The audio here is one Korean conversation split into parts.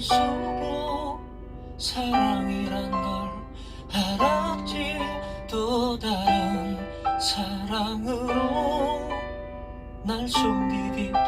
마음속으로 사랑이란 걸 알았지. 또 다른 사랑으로 날 숨기기도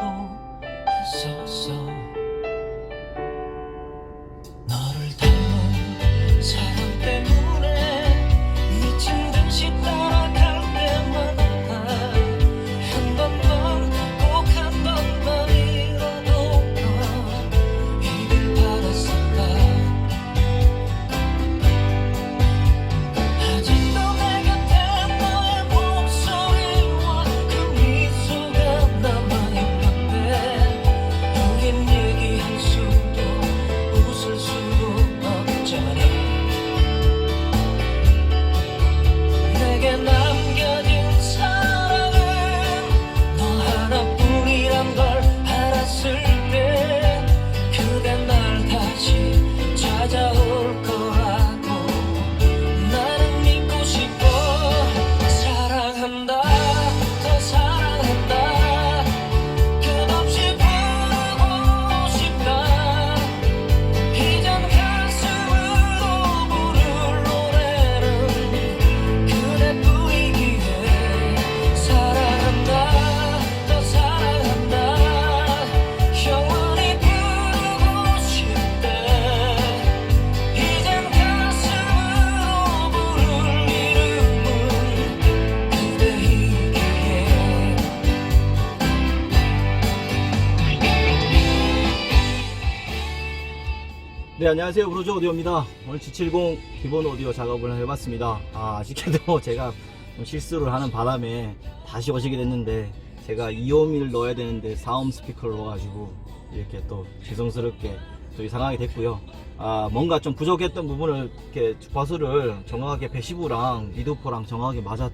네 안녕하세요 브로즈 오디오입니다 오늘 G70 기본 오디오 작업을 해봤습니다 아, 아쉽게도 제가 좀 실수를 하는 바람에 다시 오시게 됐는데 제가 2옴을 넣어야 되는데 4옴 스피커를 넣어가지고 이렇게 또 죄송스럽게 또 이 상황이 됐고요 아 뭔가 좀 부족했던 부분을 이렇게 주파수를 정확하게 115랑 미드포랑 정확하게 맞아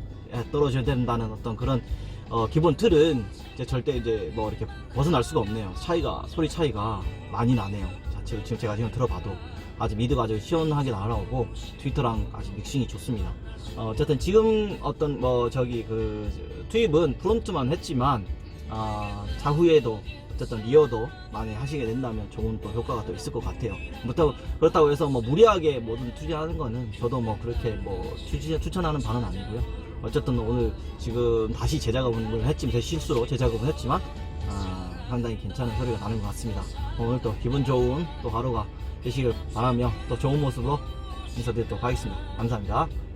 떨어져야 된다는 어떤 그런 어, 기본 틀은 이제 절대 이제 뭐 이렇게 벗어날 수가 없네요. 차이가 소리 차이가 많이 나네요. 자, 지금 제가 지금 들어봐도 아주 미드가 아주 시원하게 날아오고 트위터랑 아주 믹싱이 좋습니다. 어, 어쨌든 지금 어떤 뭐 저기 그 투입은 프론트만 했지만 아, 차후에도 어쨌든 리어도 많이 하시게 된다면 좋은 또 효과가 또 있을 것 같아요. 그렇다고, 그렇다고 해서 뭐 무리하게 뭐든 투자하는 거는 저도 뭐 그렇게 뭐 추, 추천하는 바는 아니고요. 어쨌든 오늘 지금 다시 재작업을 했지만 제 실수로 재작업을 했지만 아, 상당히 괜찮은 소리가 나는 것 같습니다. 오늘 또 기분 좋은 또 하루가 되시길 바라며 또 좋은 모습으로 인사드리도록 하겠습니다. 감사합니다.